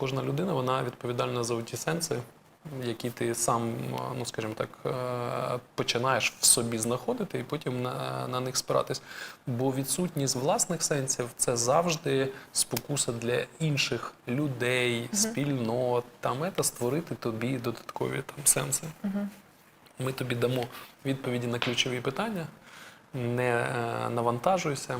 Кожна людина вона відповідальна за ті сенси, які ти сам, ну скажімо так, е, починаєш в собі знаходити і потім на, на них спиратись. Бо відсутність власних сенсів це завжди спокуса для інших людей, спільнот, та мета створити тобі додаткові там сенси. Ми тобі дамо відповіді на ключові питання. Не е, навантажуйся,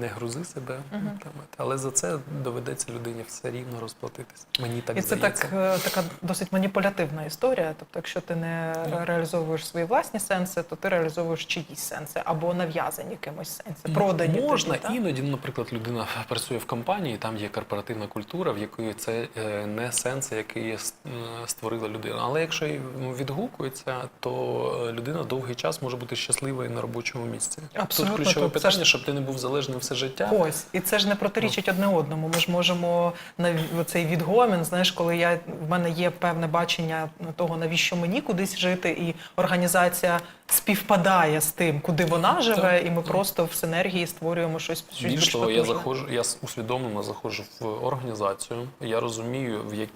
не грузи себе, там, але за це доведеться людині все рівно розплатитись. Мені так І це здається. так, е, така досить маніпулятивна історія. Тобто, якщо ти не Так. реалізовуєш свої власні сенси, то ти реалізовуєш чиїсь сенси або нав'язані кимось сенси, продані можна тобі, так? іноді, ну, наприклад, людина працює в компанії, там є корпоративна культура, в якої це е, не сенси, які є с- е, створила людина. Але якщо й ну, відгукується, то е, людина довгий час може бути щаслива і на робочому місці. Абсолютно, Тут ключове тут питання, щоб ти не був залежним все життя. Ось, і це ж не протирічить одне одному. Ми ж можемо на цей відгомін, знаєш, коли я в мене є певне бачення того, навіщо мені кудись жити, і організація співпадає з тим, куди вона живе, Так, і ми так. просто в синергії створюємо щось, щось Більш того, я заходжу, я усвідомлено заходжу в організацію. Я розумію, в як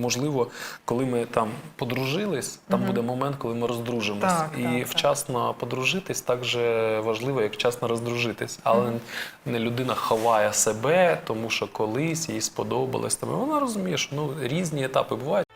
можливо, коли ми там подружились, там Мгм. буде момент, коли ми роздружимось. Так, і так, так. вчасно подружитись так же важливо, як вчасно роздружитись. Але не людина ховає себе, тому що колись їй сподобалось. Вона розуміє, що ну різні етапи бувають.